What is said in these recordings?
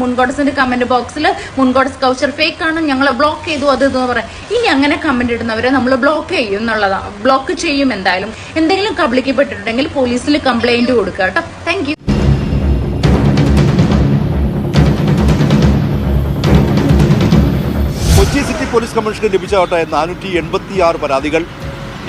മുൻകോടസിന്റെ comment ബോക്സിൽ മുൻകോടസ് couture fake ആണ് ഞങ്ങളെ ബ്ലോക്ക് ചെയ്തു അത് ഇതെന്ന് പറയാം. ഇനി അങ്ങനെ കമന്റ് ഇടുന്നവരെ നമ്മൾ ബ്ലോക്ക് ചെയ്യും എന്നുള്ളതാണ് ബ്ലോക്ക് ചെയ്യും എന്തായാലും. എന്തെങ്കിലും കബളിക്കപ്പെട്ടിട്ടുണ്ടെങ്കിൽ പോലീസിൽ കംപ്ലൈന്റ് കൊടുക്കുക കേട്ടോ. താങ്ക് കൊച്ചി സിറ്റി പോലീസ് കമ്മീഷന് ലഭിച്ച നാനൂറ്റി എൺപത്തി ആറ് പരാതികൾ.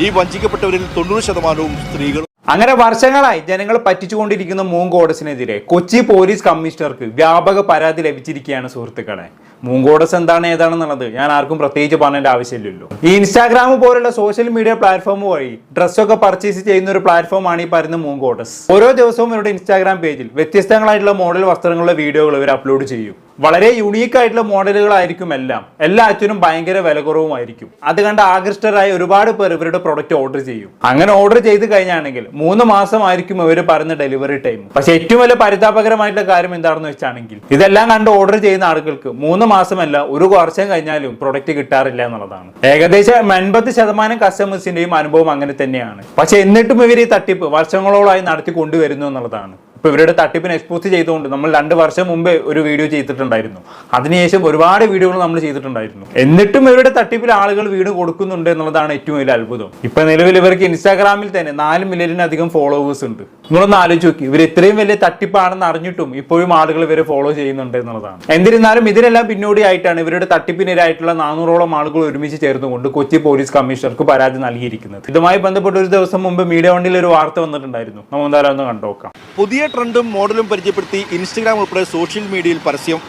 ഈ വഞ്ചിക്കപ്പെട്ടവരിൽ തൊണ്ണൂറ് ശതമാനവും സ്ത്രീകൾ അങ്ങനെ വർഷങ്ങളായി ജനങ്ങൾ പറ്റിച്ചുകൊണ്ടിരിക്കുന്ന മൂങ്കോടസിനെതിരെ കൊച്ചി പോലീസ് കമ്മീഷണർക്ക് വ്യാപക പരാതി ലഭിച്ചിരിക്കുകയാണ് സുഹൃത്തുക്കളെ. മൂങ്കോടസ് എന്താണ് ഏതാണെന്നുള്ളത് ഞാൻ ആർക്കും പ്രത്യേകിച്ച് പറഞ്ഞേണ്ട ആവശ്യമില്ലല്ലോ. ഈ ഇൻസ്റ്റാഗ്രാം പോലുള്ള സോഷ്യൽ മീഡിയ പ്ലാറ്റ്ഫോം വഴി ഡ്രസ്സൊക്കെ പർച്ചേസ് ചെയ്യുന്ന ഒരു പ്ലാറ്റ്ഫോമാണ് ഈ പറയുന്ന മൂങ്കോടസ്. ഓരോ ദിവസവും ഇവരുടെ ഇൻസ്റ്റാഗ്രാം പേജിൽ വ്യത്യസ്തങ്ങളായിട്ടുള്ള മോഡൽ വസ്ത്രങ്ങളുടെ വീഡിയോകൾ ഇവർ അപ്ലോഡ് ചെയ്യും. വളരെ യുണീക്ക് ആയിട്ടുള്ള മോഡലുകളായിരിക്കും എല്ലാം. എല്ലാറ്റിനും ഭയങ്കര വില കുറവുമായിരിക്കും അത് കണ്ട് ആകൃഷ്ടരായ ഒരുപാട് പേർ ഇവരുടെ പ്രൊഡക്റ്റ് ഓർഡർ ചെയ്യും. അങ്ങനെ ഓർഡർ ചെയ്ത് കഴിഞ്ഞാണെങ്കിൽ മൂന്ന് മാസമായിരിക്കും ഇവർ പറയുന്ന ഡെലിവറി ടൈം പക്ഷെ ഏറ്റവും വലിയ പരിതാപകരമായിട്ടുള്ള കാര്യം എന്താണെന്ന് വെച്ചാണെങ്കിൽ ഇതെല്ലാം കണ്ട് ഓർഡർ ചെയ്യുന്ന ആളുകൾക്ക് മൂന്ന് മാസമല്ല ഒരു വർഷം കഴിഞ്ഞാലും പ്രൊഡക്റ്റ് കിട്ടാറില്ല എന്നുള്ളതാണ്. ഏകദേശം എൺപത് ശതമാനം കസ്റ്റമേഴ്സിന്റെയും അനുഭവം അങ്ങനെ തന്നെയാണ്. പക്ഷെ എന്നിട്ടും ഇവർ ഈ തട്ടിപ്പ് വർഷങ്ങളോളായി നടത്തി കൊണ്ടുവരുന്നു എന്നുള്ളതാണ്. ഇപ്പൊ ഇവരുടെ തട്ടിപ്പിനെ എക്സ്പോസ് ചെയ്തുകൊണ്ട് നമ്മൾ രണ്ട് വർഷം മുമ്പേ ഒരു വീഡിയോ ചെയ്തിട്ടുണ്ടായിരുന്നു. അതിനുശേഷം ഒരുപാട് വീഡിയോകൾ നമ്മൾ ചെയ്തിട്ടുണ്ടായിരുന്നു. എന്നിട്ടും ഇവരുടെ തട്ടിപ്പിൽ ആളുകൾ വീട് കൊടുക്കുന്നുണ്ട് എന്നുള്ളതാണ് ഏറ്റവും വലിയ അത്ഭുതം. ഇപ്പൊ നിലവിൽ ഇവർക്ക് ഇൻസ്റ്റാഗ്രാമിൽ തന്നെ നാല് മില്യണിലധികം ഫോളോവേഴ്സ് ഉണ്ട്. നിങ്ങളൊന്ന് ആലോചിച്ച് നോക്കി ഇവർ ഇത്രയും വലിയ തട്ടിപ്പാണെന്ന് അറിഞ്ഞിട്ടും ഇപ്പോഴും ആളുകൾ ഇവരെ ഫോളോ ചെയ്യുന്നുണ്ട് എന്നുള്ളതാണ്. എന്നിരുന്നാലും ഇതിനെല്ലാം പിന്നോടിയായിട്ടാണ് ഇവരുടെ തട്ടിപ്പിനിരായിട്ടുള്ള നാനൂറോളം ആളുകൾ ഒരുമിച്ച് ചേർന്നുകൊണ്ട് കൊച്ചി പോലീസ് കമ്മീഷണർക്ക് പരാതി നൽകിയിരിക്കുന്നത്. ഇതുമായി ബന്ധപ്പെട്ട് ഒരു ദിവസം മുമ്പ് മീഡിയ വണ്ടിയിൽ ഒരു വാർത്ത വന്നിട്ടുണ്ടായിരുന്നു. നമുക്ക് എന്തായാലും ഒന്ന് കണ്ടുനോക്കാം പുതിയ ട്രെൻഡും മോഡലും പരിചയപ്പെടുത്തി ഇൻസ്റ്റഗ്രാം ഉൾപ്പെടെ സോഷ്യൽ മീഡിയയിൽ പരസ്യം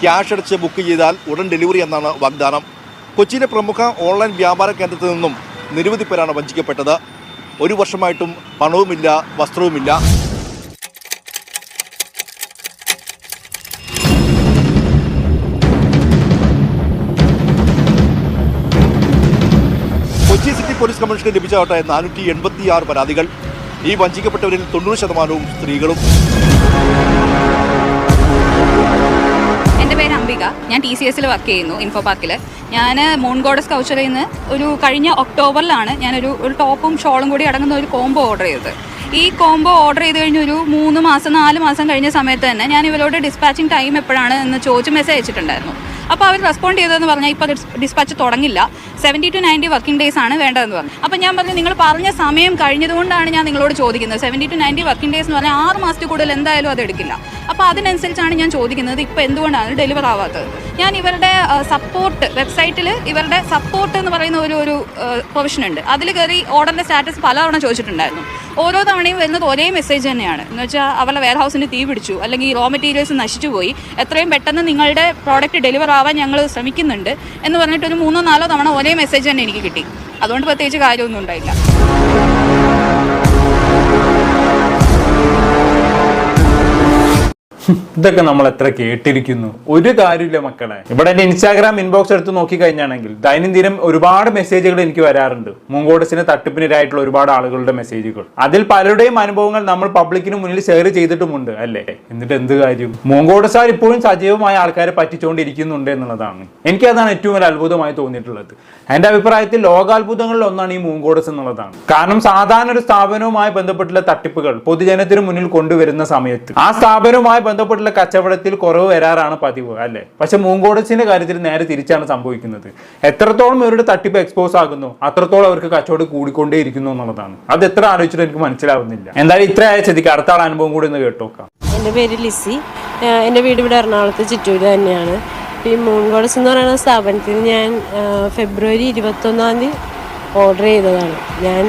ക്യാഷ് അടച്ച് ബുക്ക് ചെയ്താൽ ഉടൻ ഡെലിവറി എന്നാണ് വാഗ്ദാനം. കൊച്ചിയിലെ പ്രമുഖ ഓൺലൈൻ വ്യാപാര കേന്ദ്രത്തിൽ നിന്നും നിരവധി പേരാണ് വഞ്ചിക്കപ്പെട്ടത്. ഒരു വർഷമായിട്ടും പണവുമില്ല വസ്ത്രവുമില്ല. കൊച്ചി സിറ്റി പോലീസ് കമ്മീഷന് ലഭിച്ചാവട്ടെ നാനൂറ്റി എൺപത്തി പരാതികൾ. ഈ വഞ്ചിക്കപ്പെട്ടവരിൽ തൊണ്ണൂറ് ശതമാനവും സ്ത്രീകളും. എന്റെ പേര് അംബിക. ഞാൻ ടി സി എസിൽ വർക്ക് ചെയ്യുന്നു ഇൻഫോ പാർക്കിൽ ഞാൻ മൂൺഗോഡസ് കൗച്ചറിൽ നിന്ന് ഒരു കഴിഞ്ഞ ഒക്ടോബറിലാണ് ഞാനൊരു ഒരു ടോപ്പും ഷോളും കൂടി അടങ്ങുന്ന ഒരു കോംബോ ഓർഡർ ചെയ്തത്. ഈ കോംബോ ഓർഡർ ചെയ്ത് കഴിഞ്ഞ് ഒരു മൂന്ന് മാസം നാല് മാസം കഴിഞ്ഞ സമയത്ത് തന്നെ ഞാൻ ഇവരോട് ഡിസ്പാച്ചിങ് ടൈം എപ്പോഴാണ് എന്ന് ചോദിച്ച് മെസ്സേജ് അയച്ചിട്ടുണ്ടായിരുന്നു. അപ്പോൾ അവർ റെസ്പോണ്ട് ചെയ്തതെന്ന് പറഞ്ഞാൽ ഇപ്പോൾ dispatch തുടങ്ങില്ല. Seventy to ninety working days ആണ് വേണ്ടതെന്ന് പറഞ്ഞു. അപ്പോൾ ഞാൻ പറഞ്ഞു നിങ്ങൾ പറഞ്ഞ സമയം കഴിഞ്ഞതുകൊണ്ടാണ് ഞാൻ നിങ്ങളോട് ചോദിക്കുന്നത്. Seventy to ninety working days എന്ന് പറഞ്ഞാൽ ആറ് മാസത്തിൽ കൂടുതൽ എന്തായാലും അത് എടുക്കില്ല. അപ്പോൾ അതിനനുസരിച്ചാണ് ഞാൻ ചോദിക്കുന്നത്. ഇപ്പോൾ എന്തുകൊണ്ടാണ് ഡെലിവർ ആവാത്തത്? ഞാൻ ഇവരുടെ സപ്പോർട്ട് വെബ്സൈറ്റിൽ ഇവരുടെ സപ്പോർട്ട് എന്ന് പറയുന്ന ഒരു ഒരു പ്രൊഫഷൻ ഉണ്ട്. അതിൽ കയറി ഓർഡറിന്റെ സ്റ്റാറ്റസ് പല തവണ ചോദിച്ചിട്ടുണ്ടായിരുന്നു. ഓരോ തവണയും വരുന്നത് ഒരേ മെസ്സേജ് തന്നെയാണ്. എന്ന് വെച്ചാൽ അവരുടെ വെയർ ഹൗസിന് തീ പിടിച്ചു. അല്ലെങ്കിൽ റോ മെറ്റീരിയൽസ് നശിച്ചു പോയി. എത്രയും പെട്ടെന്ന് നിങ്ങളുടെ പ്രോഡക്റ്റ് ഡെലിവർ ആവാൻ ഞങ്ങൾ ശ്രമിക്കുന്നുണ്ട് എന്ന് പറഞ്ഞിട്ട് ഒരു മൂന്നോ നാലോ തവണ ഒരേ മെസ്സേജ് തന്നെ എനിക്ക് കിട്ടി. അതുകൊണ്ട് പ്രത്യേകിച്ച് കാര്യമൊന്നും ഉണ്ടായില്ല. ഇതൊക്കെ നമ്മൾ എത്ര കേട്ടിരിക്കുന്നു. ഒരു കാര്യമില്ല മക്കളെ. ഇവിടെ എന്റെ ഇൻസ്റ്റാഗ്രാം ഇൻബോക്സ് എടുത്ത് നോക്കി കഴിഞ്ഞാണെങ്കിൽ ദൈനംദിനം ഒരുപാട് മെസ്സേജുകൾ എനിക്ക് വരാറുണ്ട്. മുങ്കോടസിന് തട്ടിപ്പിനെതിരായിട്ടുള്ള ഒരുപാട് ആളുകളുടെ മെസ്സേജുകൾ അതിൽ പലരുടെയും അനുഭവങ്ങൾ നമ്മൾ പബ്ലിക്കിന് മുന്നിൽ ഷെയർ ചെയ്തിട്ടുമുണ്ട് അല്ലേ? എന്നിട്ട് എന്ത് കാര്യം? മുങ്കോടസാർ ഇപ്പോഴും സജീവമായ ആൾക്കാരെ പറ്റിച്ചുകൊണ്ടിരിക്കുന്നുണ്ട് എന്നുള്ളതാണ്. എനിക്ക് അതാണ് ഏറ്റവും വലിയ അത്ഭുതമായി തോന്നിയിട്ടുള്ളത്. എന്റെ അഭിപ്രായത്തിൽ ലോകാത്ഭുതങ്ങളിൽ ഒന്നാണ് ഈ മൂങ്കോടസ് എന്നുള്ളതാണ്. കാരണം സാധാരണ ഒരു സ്ഥാപനവുമായി ബന്ധപ്പെട്ടുള്ള തട്ടിപ്പുകൾ പൊതുജനത്തിന് മുന്നിൽ കൊണ്ടുവരുന്ന സമയത്ത് ആ സ്ഥാപനവുമായി ബന്ധപ്പെട്ടുള്ള കച്ചവടത്തിൽ കുറവ് വരാറാണ് പതിവ് അല്ലെ? പക്ഷെ മൂങ്കോടച്ചിന്റെ കാര്യത്തിൽ നേരെ തിരിച്ചാണ് സംഭവിക്കുന്നത്. എത്രത്തോളം ഇവരുടെ തട്ടിപ്പ് എക്സ്പോസ് ആകുന്നു അത്രത്തോളം അവർക്ക് കച്ചവടം കൂടിക്കൊണ്ടേ ഇരിക്കുന്നു എന്നുള്ളതാണ്. അത് എത്ര ആലോചിച്ചിട്ട് എനിക്ക് മനസ്സിലാവുന്നില്ല. എന്തായാലും ഇത്ര ആയ ചെതിക്ക് അടുത്ത ആൾ അനുഭവം കൂടി ഒന്ന് കേട്ടോക്കാം എന്റെ പേര് ലിസി. എന്റെ വീട് ഇവിടെ എറണാകുളത്ത് ചിറ്റൂര് തന്നെയാണ്. ഈ മൂങ്കോടസ് എന്ന് പറയുന്ന സ്ഥാപനത്തിൽ ഞാൻ ഫെബ്രുവരി ഇരുപത്തൊന്നാം തീയതി ഓർഡർ ചെയ്തതാണ്. ഞാൻ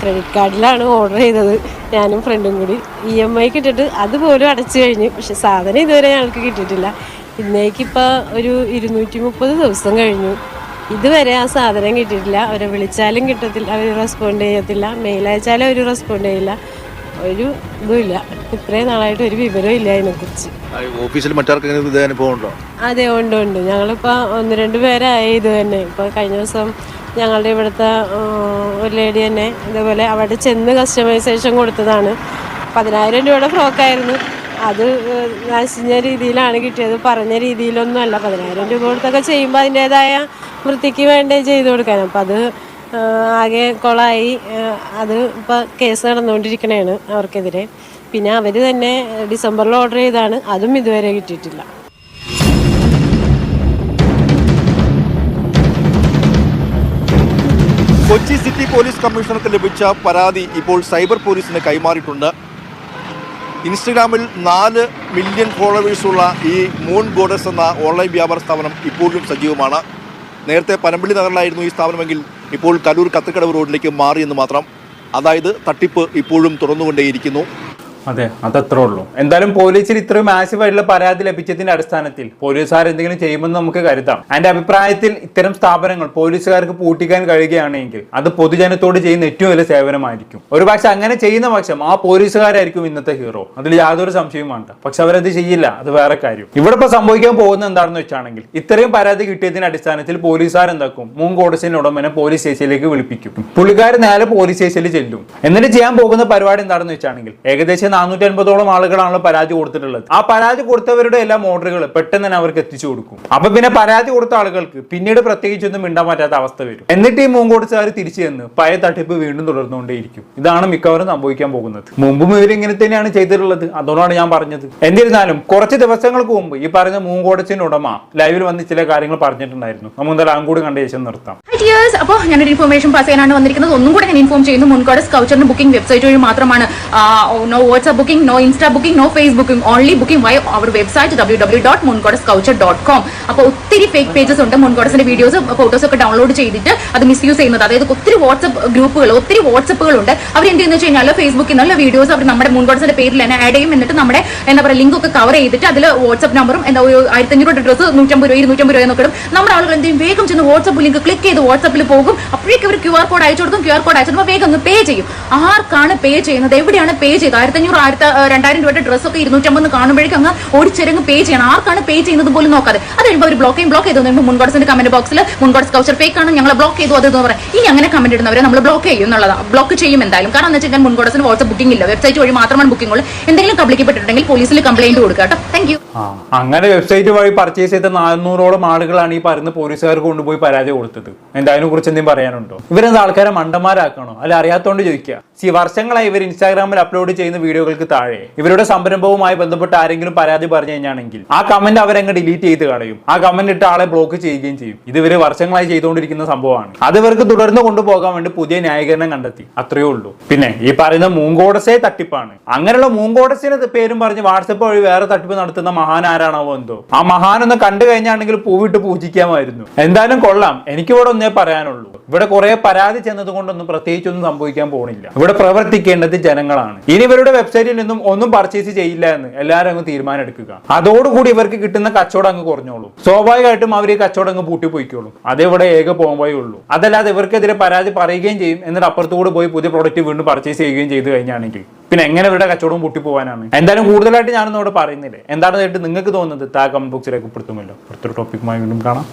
ക്രെഡിറ്റ് കാർഡിലാണ് ഓർഡർ ചെയ്തത്. ഞാനും ഫ്രണ്ടും കൂടി ഇ എം ഐ കിട്ടിയിട്ട് അതുപോലും അടച്ചു കഴിഞ്ഞു. പക്ഷെ സാധനം ഇതുവരെ ഞങ്ങൾക്ക് കിട്ടിയിട്ടില്ല. ഇന്നേക്കിപ്പോൾ ഒരു ഇരുന്നൂറ്റി മുപ്പത് ദിവസം കഴിഞ്ഞു. ഇതുവരെ ആ സാധനം കിട്ടിയിട്ടില്ല. അവരെ വിളിച്ചാലും കിട്ടത്തില്ല. അവർ റെസ്പോണ്ട് ചെയ്യത്തില്ല. മെയിൽ അയച്ചാലും അവർ റെസ്പോണ്ട് ചെയ്യില്ല. ഒരു ഇതുമില്ല. ഇത്രയും നാളായിട്ട് ഒരു വിവരവും ഇല്ല അതിനെക്കുറിച്ച്. ഓഫീസിൽ മറ്റാർക്കെങ്കിലും അതെ ഉണ്ട് ഉണ്ട്. ഞങ്ങളിപ്പോൾ ഒന്ന് രണ്ട് പേരായി ഇത് തന്നെ. ഇപ്പോൾ കഴിഞ്ഞ ദിവസം ഞങ്ങളുടെ ഇവിടുത്തെ ഒരു ലേഡി തന്നെ ഇതേപോലെ അവിടെ ചെന്ന് കസ്റ്റമൈസേഷൻ കൊടുത്തതാണ്. പതിനായിരം രൂപയുടെ ഫ്രോക്കായിരുന്നു അത് നശിഞ്ഞ രീതിയിലാണ് കിട്ടിയത്. പറഞ്ഞ രീതിയിലൊന്നും അല്ല. പതിനായിരം രൂപ കൊടുത്തൊക്കെ ചെയ്യുമ്പോൾ അതിന്റേതായ വൃത്തിക്ക് വേണ്ടേ ചെയ്ത് കൊടുക്കാൻ. അപ്പം അത് ആകെ കൊളായി. അത് ഇപ്പോൾ കേസ് നടന്നുകൊണ്ടിരിക്കണേണ് അവർക്കെതിരെ. പിന്നെ അവർ തന്നെ ഡിസംബറിൽ ഓർഡർ ചെയ്താണ്. അതും ഇതുവരെ കിട്ടിയിട്ടില്ല. കൊച്ചി സിറ്റി പോലീസ് കമ്മീഷണർക്ക് ലഭിച്ച പരാതി ഇപ്പോൾ സൈബർ പോലീസിന് കൈമാറിയിട്ടുണ്ട്. ഇൻസ്റ്റഗ്രാമിൽ നാല് മില്യൺ ഫോളോവേഴ്സുള്ള ഈ മൂൺ ഗോഡസ് എന്ന ഓൺലൈൻ വ്യാപാര സ്ഥാപനം ഇപ്പോഴും സജീവമാണ്. നേരത്തെ പനമ്പിള്ളി നഗറിലായിരുന്നു ഈ സ്ഥാപനമെങ്കിൽ ഇപ്പോൾ കലൂർ കത്തക്കടവ് റോഡിലേക്ക് മാറിയെന്ന് മാത്രം. അതായത് തട്ടിപ്പ് ഇപ്പോഴും തുറന്നുകൊണ്ടേയിരിക്കുന്നു അതെ അതത്രേ ഉള്ളൂ. എന്തായാലും പോലീസിൽ ഇത്രയും മാസീവ് ആയിട്ടുള്ള പരാതി ലഭിച്ചതിന്റെ അടിസ്ഥാനത്തിൽ പോലീസുകാർ എന്തെങ്കിലും ചെയ്യുമെന്ന് നമുക്ക് കരുതാം. എന്റെ അഭിപ്രായത്തിൽ ഇത്തരം സ്ഥാപനങ്ങൾ പോലീസുകാർക്ക് പൂട്ടിക്കാൻ കഴിയുകയാണെങ്കിൽ അത് പൊതുജനത്തോട് ചെയ്യുന്ന ഏറ്റവും വലിയ സേവനമായിരിക്കും. ഒരു പക്ഷെ അങ്ങനെ ചെയ്യുന്ന പക്ഷം ആ പോലീസുകാരായിരിക്കും ഇന്നത്തെ ഹീറോ. അതിൽ യാതൊരു സംശയവും വേണ്ട. പക്ഷെ അവരത് ചെയ്യില്ല. അത് വേറെ കാര്യം. ഇവിടെ ഇപ്പൊ സംഭവിക്കാൻ പോകുന്ന എന്താണെന്ന് വെച്ചാണെങ്കിൽ ഇത്രയും പരാതി കിട്ടിയതിന്റെ അടിസ്ഥാനത്തിൽ പോലീസുകാർ എന്താക്കും? മൂന്ന് കോടസിന്റെ ഉടമനെ പോലീസ് സ്റ്റേഷനിലേക്ക് വിളിപ്പിക്കും. പുള്ളിക്കാരൻ നേരെ പോലീസ് സ്റ്റേഷനിൽ ചെല്ലും. എന്നിട്ട് ചെയ്യാൻ പോകുന്ന പരിപാടി എന്താണെന്ന് വെച്ചാണെങ്കിൽ ഏകദേശം നാനൂറ്റി അൻപതോളം ആളുകളാണല്ലോ പരാതി കൊടുത്തിട്ടുള്ളത്. ആ പരാതി കൊടുത്തവരുടെ എല്ലാ ഓർഡറുകൾ പെട്ടെന്ന് തന്നെ അവർക്ക് എത്തിച്ചു കൊടുക്കും. അപ്പൊ പിന്നെ പരാതി കൊടുത്ത ആളുകൾക്ക് പിന്നീട് പ്രത്യേകിച്ചൊന്നും മിണ്ടാൻ പറ്റാത്ത അവസ്ഥ വരും. എന്നിട്ട് ഈ മൂങ്കോടിച്ചാർ തിരിച്ചു ചെന്ന് പഴയ തട്ടിപ്പ് വീണ്ടും തുടർന്നുകൊണ്ടേയിരിക്കും. ഇതാണ് മിക്കവാറും സംഭവിക്കാൻ പോകുന്നത്. മുമ്പും ഇവർ ഇങ്ങനെ തന്നെയാണ് ചെയ്തിട്ടുള്ളത്. അതുകൊണ്ടാണ് ഞാൻ പറഞ്ഞത്. എന്നിരുന്നാലും കുറച്ച് ദിവസങ്ങൾക്ക് മുമ്പ് ഈ പറഞ്ഞ മൂങ്കോടച്ചിന്റെ ഉടമ ലൈവിൽ വന്ന് ചില കാര്യങ്ങൾ പറഞ്ഞിട്ടുണ്ടായിരുന്നു. നമുക്ക് എന്തായാലും കൂടി കണ്ട ശേഷം നിർത്താം. അപ്പോൾ ഞാനൊരു ഇൻഫർമേഷൻ പാസ് ചെയ്യാനാണ് വന്നിരിക്കുന്നത്. ഒന്നും കൂടെ ഞാൻ ഇൻഫോം ചെയ്യുന്നു. മുൻകോട് സ്കൗച്ചറിന്റെ ബുക്കിംഗ് വെബ്സൈറ്റ് വഴി മാത്രമാണ് WhatsApp booking no insta booking no face booking only booking via our website W W dot Munkod സ്കൗച്ചർ dot com അപ്പോൾ ഒത്തിരി ഫേക്ക് പേജസ് ഉണ്ട്. മുൻകോടസിന്റെ വീഡിയോസ് ഫോട്ടോസ് ഒക്കെ ഡൗൺലോഡ് ചെയ്തിട്ട് അത് മിസ്യൂസ് ചെയ്യുന്നത്. അതായത് ഒത്തിരി വാട്സ്ആപ്പ് ഗ്രൂപ്പുകൾ ഒത്തിരി വാട്സ്ആപ്പുകൾ ഉണ്ട്. അവർ എന്ത് ചെയ്യുന്ന വെച്ച് കഴിഞ്ഞാൽ ഫേസ്ബുക്കിൽ നിന്നുള്ള വീഡിയോസ് അവർ നമ്മുടെ മുൻകോടസിന്റെ പേരിൽ തന്നെ ആഡ് ചെയ്യും. എന്നിട്ട് നമ്മുടെ എന്താ പറയുക ലിങ്ക് ഒക്കെ കവർ ചെയ്തിട്ട് അതിൽ വാട്സ്ആപ്പ് നമ്പറും എന്താ ഒരു ആയിരത്തഞ്ഞൂറ് ഡ്രസ്സ് നൂറ്റമ്പത് രൂപ ഇരുന്നൂറ്റമ്പത് രൂപ നമ്മൾ നമ്മുടെ ആളുകൾ എന്തെങ്കിലും വേഗം ചെന്ന് വാട്സ്ആപ്പ് ലിങ്ക് ക്ലിക്ക് ചെയ്ത് വാട്സ്ആപ്പിൽ പോകും. അപ്പോഴേക്കും അവർ ക്യു ആർ കോഡ് അയച്ചു കൊടുക്കും. ക്യു ആർ കോഡ് അയച്ചു വേഗം ഒന്ന് പേ ചെയ്യും. ആർക്കാണ് പേ ചെയ്യുന്നത്? എവിടെയാണ് പേ ചെയ്ത് ആയിരത്തഞ്ഞൂറ് ആയിരത്തി രണ്ടായിരം രൂപയുടെ ഡ്രസ്സൊക്കെ ഇരുന്നൂറ്റമ്പത് കാണുമ്പോഴേക്കും അങ്ങ് ഓടിച്ചിറങ്ങ് പേ ചെയ്യണം. ആർക്കാണ് പേ ചെയ്യുന്നത് പോലും നോക്കാതെ. അത് കഴിയുമ്പോൾ അവർ ബ്ലോക്ക് ബ്ലോക്ക് ചെയ്തു. കഴിയുമ്പോൾ മുൻകോടസിന്റെ കമന്റ് ബോക്സിൽ മുൻകോടസ് കൗച്ചർ ഫേക്ക് ആണ് ഞങ്ങൾ ബ്ലോക്ക് ചെയ്തു അത് എന്ന് പറയാം. ഇനി അങ്ങനെ കമന്റ് ഇടുന്നവരെ നമ്മൾ ബ്ലോക്ക് ചെയ്യും എന്നുള്ളതാണ് ബ്ലോക്ക് ചെയ്യും എന്തായാലും. കാരണം എന്ന് വെച്ചാൽ മുൻകോടസിന് വാട്സ്ആപ്പ് ബുക്കിംഗ് ഇല്ല. വെബ്സൈറ്റ് വഴി മാത്രമാണ് ബുക്കിംഗ് ഉള്ളൂ. എന്തെങ്കിലും കബ്ലിക്കപ്പെട്ടിട്ടുണ്ടെങ്കിൽ പോലീസിൽ കംപ്ലൈന്റ് കൊടുക്കുക താങ്ക് യു അങ്ങനെ വെബ്സൈറ്റ് വഴി പർച്ചേസ് ചെയ്ത നാനൂറോളം ആളുകളാണ് ഈ പറയുന്ന പോലീസുകാർക്ക് കൊണ്ടുപോയി പരാതി കൊടുത്തത്. എന്താ അതിനെ കുറിച്ച് എന്തെങ്കിലും പറയാനുണ്ടോ? ഇവരെന്താ ആൾക്കാരെ മണ്ടന്മാരാക്കണോ? അല്ല അറിയാത്തോണ്ട് ചോദിക്കുക വർഷങ്ങളായി ഇവർ ഇൻസ്റ്റാഗ്രാമിൽ അപ്ലോഡ് ചെയ്യുന്ന വീഡിയോകൾക്ക് താഴെ ഇവരുടെ സംരംഭവുമായി ബന്ധപ്പെട്ട് ആരെങ്കിലും പരാതി പറഞ്ഞു കഴിഞ്ഞാണെങ്കിൽ ആ കമന്റ് അവരങ്ങ് ഡിലീറ്റ് ചെയ്ത് കളയും. ആ കമന്റ് ഇട്ട ആളെ ബ്ലോക്ക് ചെയ്യുകയും ചെയ്യും. ഇത് ഇവർ വർഷങ്ങളായി ചെയ്തുകൊണ്ടിരിക്കുന്ന സംഭവമാണ്. അത് ഇവർക്ക് തുടർന്ന് കൊണ്ടുപോകാൻ വേണ്ടി പുതിയ ന്യായീകരണം കണ്ടെത്തി. അത്രയേ ഉള്ളൂ. പിന്നെ ഈ പറയുന്ന മൂങ്കോടസേ തട്ടിപ്പാണ്. അങ്ങനെയുള്ള മൂങ്കോടസിന്റെ പേരും പറഞ്ഞ് വാട്സപ്പ് വഴി വേറെ തട്ടിപ്പ് നടത്തുന്ന മഹാൻ ആരാണാവോ എന്തോ. ആ മഹാൻ ഒന്ന് കണ്ടു കഴിഞ്ഞാണെങ്കിൽ പൂവിട്ട് പൂജിക്കാമായിരുന്നു. എന്തായാലും കൊള്ളാം. എനിക്ക് ഇവിടെ ഒന്നേ പറയാനുള്ളൂ. ഇവിടെ കുറെ പരാതി ചെന്നത് കൊണ്ടൊന്നും പ്രത്യേകിച്ചൊന്നും സംഭവിക്കാൻ പോണില്ല. ഇവിടെ പ്രവർത്തിക്കേണ്ടത് ജനങ്ങളാണ്. ഇനി ഇവരുടെ വെബ്സൈറ്റിൽ നിന്നും ഒന്നും പർച്ചേസ് ചെയ്യില്ല എന്ന് എല്ലാവരും അങ്ങ് തീരുമാനം എടുക്കുക. അതോടുകൂടി ഇവർക്ക് കിട്ടുന്ന കച്ചവടം അങ്ങ് കുറഞ്ഞോളും. സ്വാഭാവികമായിട്ടും അവർ ഈ കച്ചവടം അങ്ങ് പൂട്ടി പോയിക്കോളും. അത് ഇവിടെ ഏക പോകുമ്പോഴേ ഉള്ളൂ. അതല്ലാതെ ഇവർക്കെതിരെ പരാതി പറയുകയും ചെയ്യും. എന്നിട്ട് അപ്പുറത്തുകൂടെ പോയി പുതിയ പ്രോഡക്റ്റ് വീണ്ടും പർച്ചേസ് ചെയ്യുകയും ചെയ്തു കഴിഞ്ഞാണെങ്കിൽ. പിന്നെ എങ്ങനെ ഇവരുടെ കച്ചവടം പോകാനാണ് എന്തായാലും കൂടുതലായിട്ട് ഞാനൊന്നും ഇവിടെ പറയുന്നില്ല. എന്താണെന്ന് നിങ്ങൾക്ക് തോന്നുന്നത് താ കമന്റ് ബോക്സിലേക്ക് പൊടുത്തുമല്ലോ അടുത്തൊരു ടോപ്പിക്കുമായി വീണ്ടും കാണാം.